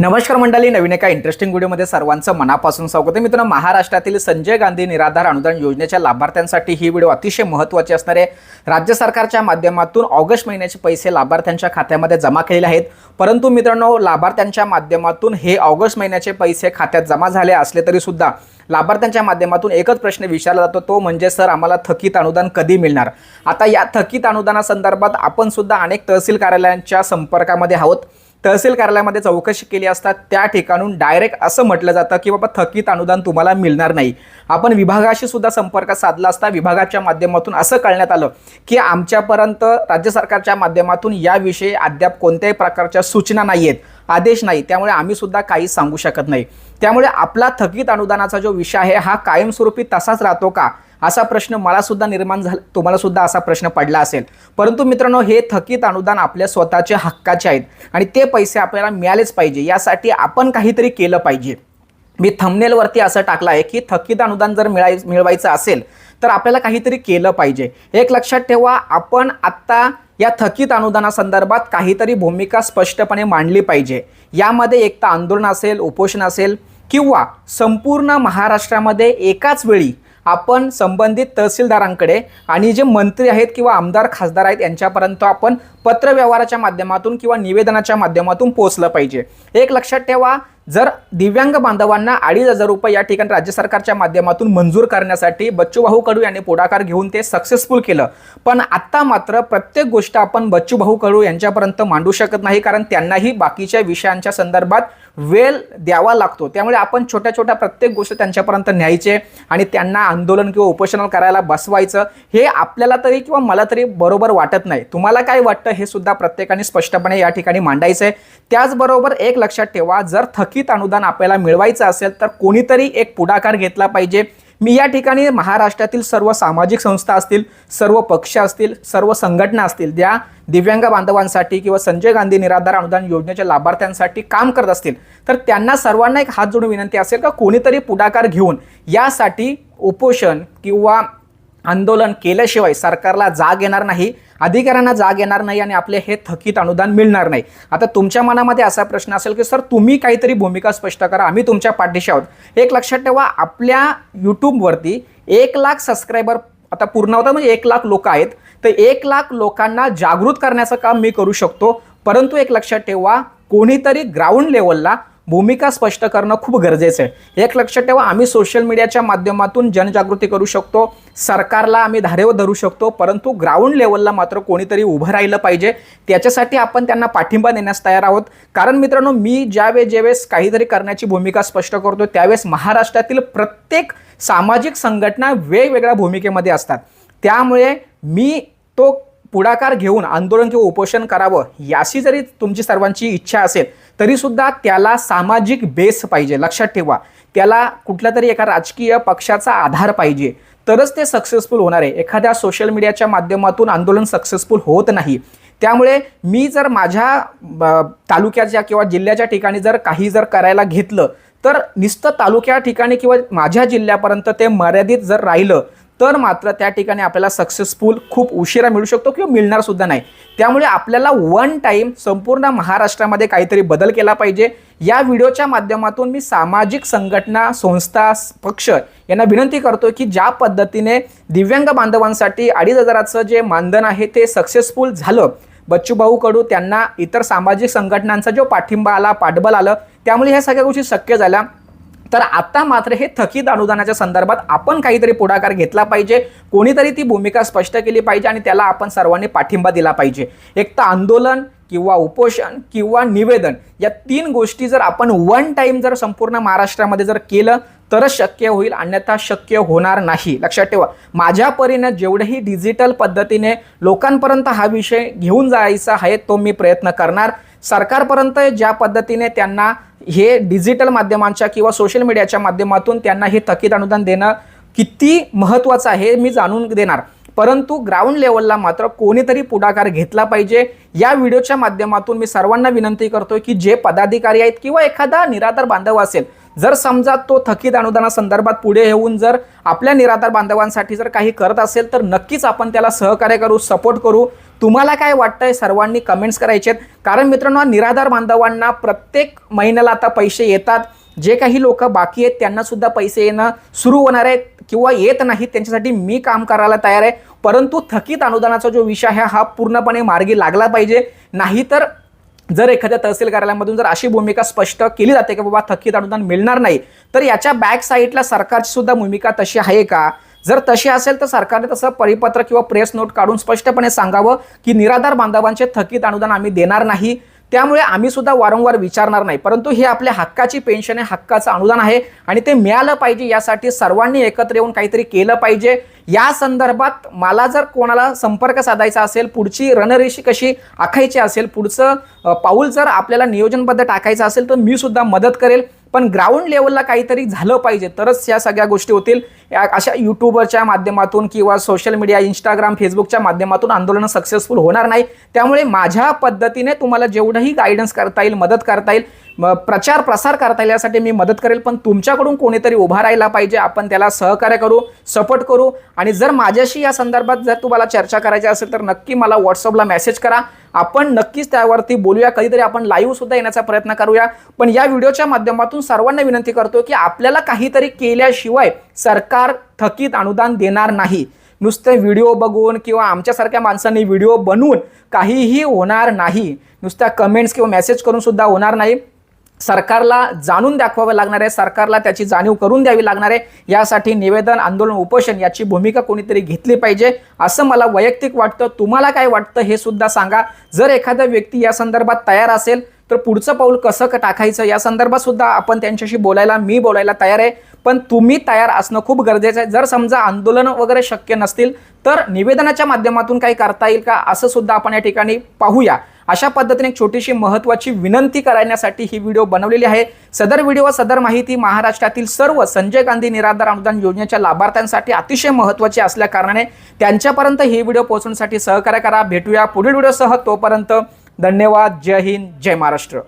नमस्कार मंडळी नवीन एका इंटरेस्टिंग व्हिडिओमध्ये सर्वांचं मनापासून स्वागत आहे. मित्रांनो महाराष्ट्रातील संजय गांधी निराधार अनुदान योजनेच्या लाभार्थ्यांसाठी ही व्हिडिओ अतिशय महत्त्वाची असणार आहे. राज्य सरकारच्या माध्यमातून ऑगस्ट महिन्याचे पैसे लाभार्थ्यांच्या खात्यामध्ये जमा केलेले आहेत. परंतु मित्रांनो लाभार्थ्यांच्या माध्यमातून हे ऑगस्ट महिन्याचे पैसे खात्यात जमा झाले असले तरी सुद्धा लाभार्थ्यांच्या माध्यमातून एकच प्रश्न विचारला जातो तो म्हणजे सर आम्हाला थकीत अनुदान कधी मिळणार? आता या थकीत अनुदानासंदर्भात आपण सुद्धा अनेक तहसील कार्यालयांच्या संपर्कामध्ये आहोत. तहसील कार्यालयामध्ये चौकशी केली असता त्या ठिकाणून डायरेक्ट असं म्हटलं जातं की बाबा थकीत अनुदान तुम्हाला मिळणार नाही. आपण विभागाशी सुद्धा संपर्क साधला असता विभागाच्या माध्यमातून असं कळण्यात आलं की आमच्यापर्यंत राज्य सरकारच्या माध्यमातून याविषयी अद्याप कोणत्याही प्रकारच्या सूचना नाही आहेत आदेश नाही त्यामुळे आम्ही सुद्धा काही सांगू शकत नाही. त्यामुळे आपला थकीत अनुदानाचा जो विषय आहे हा कायमस्वरूपी तसाच राहतो का? असा प्रश्न मला सुद्धा निर्माण झाला तुम्हाला सुद्धा असा प्रश्न पडला असेल. परंतु मित्रांनो हे थकीत अनुदान आपल्या स्वतःचे हक्काचे आहेत आणि ते पैसे आपल्याला मिळालेच पाहिजे यासाठी आपण काहीतरी केलं पाहिजे. मी थंबनेलवरती असं टाकलं आहे की थकीत अनुदान जर मिळाय मिळवायचं असेल तर आपल्याला काहीतरी केलं पाहिजे. एक लक्षात ठेवा आपण आत्ता या थकीत अनुदानासंदर्भात काहीतरी भूमिका स्पष्टपणे मांडली पाहिजे. यामध्ये एक तर आंदोलन असेल उपोषण असेल किंवा संपूर्ण महाराष्ट्रामध्ये एकाच वेळी आपण संबंधित तहसीलदारांकडे आणि जे मंत्री आहेत किंवा आमदार खासदार आहेत यांच्यापर्यंत आपण पत्रव्यवहाराच्या माध्यमातून किंवा निवेदनाच्या माध्यमातून पोहोचलं पाहिजे. एक लक्षात ठेवा जर दिव्यांग बांधवांना अडीच हजार रुपये या ठिकाणी राज्य सरकारच्या माध्यमातून मंजूर करण्यासाठी बच्चूभाऊ कडू यांनी पुढाकार घेऊन ते सक्सेसफुल केलं. पण आत्ता मात्र प्रत्येक गोष्ट आपण बच्चूभाऊ कडू यांच्यापर्यंत मांडू शकत नाही कारण त्यांनाही बाकीच्या विषयांच्या संदर्भात वेळ द्यावा लागतो. त्यामुळे आपण छोट्या छोट्या प्रत्येक गोष्ट त्यांच्यापर्यंत न्यायचे आणि त्यांना आंदोलन किंवा उपोषण करायला बसवायचं हे आपल्याला तरी किंवा मला तरी बरोबर वाटत नाही. तुम्हाला काय वाटतं हे सुद्धा प्रत्येकाने स्पष्टपणे या ठिकाणी मांडायचं आहे त्याचबरोबर एक लक्षात ठेवा जर थकीत अनुदान आपल्याला मिळवायचं असेल तर कोणीतरी एक पुढाकार घेतला पाहिजे. मी या ठिकाणी महाराष्ट्रातील सर्व सामाजिक संस्था असतील सर्व पक्ष असतील सर्व संघटना असतील ज्या दिव्यांग बांधवांसाठी किंवा संजय गांधी निराधार अनुदान योजनेच्या लाभार्थ्यांसाठी काम करत असतील तर त्यांना सर्वांना एक हात जोडून विनंती असेल का कोणीतरी पुढाकार घेऊन यासाठी उपोषण किंवा आंदोलन केल्याशिवाय सरकारला जाग येणार नाही अधिकाऱ्यांना जाग येणार नाही आणि आपले हे थकीत अनुदान मिळणार नाही. आता तुमच्या मनामध्ये असा प्रश्न असेल की सर तुम्ही काहीतरी भूमिका स्पष्ट करा आम्ही तुमच्या पाठीशी आहोत. एक लक्षात ठेवा आपल्या यूट्यूबवरती एक लाख सबस्क्रायबर आता पूर्ण होता म्हणजे एक लाख लोक आहेत. तर एक लाख लोकांना जागृत करण्याचं काम मी करू शकतो. परंतु एक लक्षात ठेवा कोणीतरी ग्राउंड लेवलला भूमिका स्पष्ट करणं खूप गरजेचं आहे. एक लक्षात ठेवा आम्ही सोशल मीडियाच्या माध्यमातून जनजागृती करू शकतो सरकारला आम्ही धारेवर धरू शकतो परंतु ग्राउंड लेवलला मात्र कोणीतरी उभं राहिलं पाहिजे. त्याच्यासाठी आपण त्यांना पाठिंबा देण्यास तयार आहोत. कारण मित्रांनो मी ज्यावेळेस ज्यावेळेस काहीतरी करण्याची भूमिका स्पष्ट करतो त्यावेळेस महाराष्ट्रातील प्रत्येक सामाजिक संघटना वेगवेगळ्या भूमिकेमध्ये असतात. त्यामुळे मी तो पुढाकार घेऊन आंदोलन किंवा उपोषण करावं याशी जरी तुमची सर्वांची इच्छा असेल तरी सुद्धा त्याला सामाजिक बेस पाहिजे लक्षात ठेवा. त्याला कुठल्या तरी एका राजकीय पक्षाचा आधार पाहिजे. तरच ते सक्सेसफुल होणार आहे. एखाद्या सोशल मीडियाच्या माध्यमातून आंदोलन सक्सेसफुल होत नाही. त्यामुळे मी जर माझ्या ब, तालुक्याच्या किंवा जिल्ह्याच्या ठिकाणी जर काही जर करायला घेतलं तर नुसतं तालुक्या ठिकाणी किंवा माझ्या जिल्ह्यापर्यंत ते मर्यादित जर राहिलं तर मात्र त्या ठिकाणी आपल्याला सक्सेसफुल खूप उशिरा मिळू शकतो किंवा मिळणार सुद्धा नाही. त्यामुळे आपल्याला वन टाईम संपूर्ण महाराष्ट्रामध्ये काहीतरी बदल केला पाहिजे. या व्हिडिओच्या माध्यमातून मी सामाजिक संघटना संस्था पक्ष यांना विनंती करतो की ज्या पद्धतीने दिव्यांग बांधवांसाठी अडीच हजाराचं जे मानधन आहे ते सक्सेसफुल झालं. बच्चूभाऊ कडू त्यांना इतर सामाजिक संघटनांचा जो पाठिंबा आला पाठबळ आलं त्यामुळे ह्या सगळ्या गोष्टी शक्य झाल्या. तर आता मात्र हे थकीत अनुदानाच्या संदर्भात आपण काहीतरी पुढाकार घेतला पाहिजे. कोणीतरी ती भूमिका स्पष्ट केली पाहिजे आणि त्याला आपण सर्वांनी पाठिंबा दिला पाहिजे. एक तर आंदोलन किंवा उपोषण किंवा निवेदन या तीन गोष्टी जर आपण वन टाईम जर संपूर्ण महाराष्ट्रामध्ये जर केलं तरच शक्य होईल अन्यथा शक्य होणार नाही. लक्षात ठेवा. माझ्या परीनं जेवढेही डिजिटल पद्धतीने लोकांपर्यंत हा विषय घेऊन जायचा आहे तो मी प्रयत्न करणार. सरकारपर्यंत ज्या पद्धतीने त्यांना हे डिजिटल माध्यमांच्या किंवा सोशल मीडियाच्या माध्यमातून त्यांना हे थकीत अनुदान देणं किती महत्त्वाचं आहे मी जाणून देणार. परंतु ग्राउंड लेवलला मात्र कोणीतरी पुढाकार घेतला पाहिजे. या व्हिडिओच्या माध्यमातून मी सर्वांना विनंती करतोय की जे पदाधिकारी आहेत किंवा एखादा निराधार बांधव असेल जर समजा तो थकीत अनुदानासंदर्भात पुढे येऊन जर आपल्या निराधार बांधवांसाठी जर काही करत असेल तर नक्कीच आपण त्याला सहकार्य करू सपोर्ट करू. तुम्हाला काय वाटतंय? सर्वांनी कमेंट्स करायचे आहेत कारण मित्रांनो निराधार बांधवांना प्रत्येक महिन्याला आता पैसे येतात. जे काही लोक बाकी आहेत त्यांना सुद्धा पैसे येणं सुरू होणार आहेत किंवा येत नाहीत त्यांच्यासाठी मी काम करायला तयार आहे. परंतु थकीत अनुदानाचा जो विषय आहे हा पूर्णपणे मार्गी लागला पाहिजे. नाहीतर जर एखाद्या तहसील कार्यालयामधून जर अशी भूमिका स्पष्ट केली जाते की बाबा थकीत अनुदान मिळणार नाही तर याच्या बॅक साईडला सरकारची सुद्धा भूमिका तशी आहे का? जर तशी असेल तर सरकारने तसं परिपत्र किंवा प्रेस नोट काढून स्पष्टपणे सांगावं की निराधार बांधवांचे थकीत अनुदान आम्ही देणार नाही. त्यामुळे आम्ही सुद्धा वारंवार विचारणार नाही. परंतु हे आपल्या हक्काची पेन्शन आहे हक्काचं अनुदान आहे आणि ते मिळालं पाहिजे यासाठी सर्वांनी एकत्र येऊन काहीतरी केलं पाहिजे. या संदर्भात मला जर कोणाला संपर्क साधायचा असेल पुढची रणरेषी कशी आखायची असेल पुढचं पाऊल जर आपल्याला नियोजनबद्ध टाकायचं असेल तर मी सुद्धा मदत करेल. पण ग्राउंड लेवलला काहीतरी झालं पाहिजे. तरच या सगळ्या गोष्टी होतील. या अशा यूट्यूबरच्या माध्यमातून किंवा सोशल मीडिया इंस्टाग्राम फेसबुकच्या माध्यमातून आंदोलन सक्सेसफुल होणार नाही. त्यामुळे माझ्या पद्धतीने तुम्हाला जेवढंही गायडन्स करता येईल मदत करता येईल म- प्रचार प्रसार करता येईल यासाठी मी मदत करेल. पण तुमच्याकडून कोणीतरी उभा राहायला पाहिजे. आपण त्याला सहकार्य करू सपोर्ट करू. आणि जर माझ्याशी या संदर्भात जर तुम्हाला चर्चा करायची असेल तर नक्की मला व्हॉट्सअपला मेसेज करा. आपण नक्कीच त्यावरती बोलूया. कधीतरी आपण लाईव्ह सुद्धा येण्याचा प्रयत्न करूया. पण या व्हिडिओच्या माध्यमातून सर्वांना विनंती करतो की आपल्याला काहीतरी केल्याशिवाय सरकार थकीत अनुदान देणार नाही. नुसते व्हिडिओ बघून किंवा आमच्यासारख्या माणसांनी व्हिडिओ बनवून काहीही होणार नाही. नुसत्या कमेंट्स किंवा मेसेज करून सुद्धा होणार नाही. सरकारला जाणून दाखवावं लागणार आहे सरकारला त्याची जाणीव करून द्यावी लागणार आहे. यासाठी निवेदन आंदोलन उपोषण याची भूमिका कोणीतरी घेतली पाहिजे असं मला वैयक्तिक वाटतं. तुम्हाला काय वाटतं हे सुद्धा सांगा. जर एखादा व्यक्ती या संदर्भात तयार असेल तर पुढचं पाऊल कसं टाकायचं? या संदर्भात सुद्धा आपण त्यांच्याशी बोलायला मी बोलायला तयार आहे. पण तुम्ही तयार असणं खूप गरजेचं आहे. जर समजा आंदोलन वगैरे शक्य नसतील तर निवेदनाच्या माध्यमातून काही करता येईल का? असं सुद्धा आपण या ठिकाणी पाहूया. अशा पद्धतीने एक छोटीशी महत्त्वाची विनंती करण्यासाठी ही व्हिडिओ बनवलेली आहे. सदर व्हिडिओ व सदर माहिती महाराष्ट्रातील सर्व संजय गांधी निराधार अनुदान योजनेच्या लाभार्थ्यांसाठी अतिशय महत्त्वाची असल्या कारणाने त्यांच्यापर्यंत ही व्हिडिओ पोहोचवण्यासाठी सहकार्य करा. भेटूया पुढील व्हिडिओसह. तोपर्यंत धन्यवाद. जय हिंद. जय महाराष्ट्र.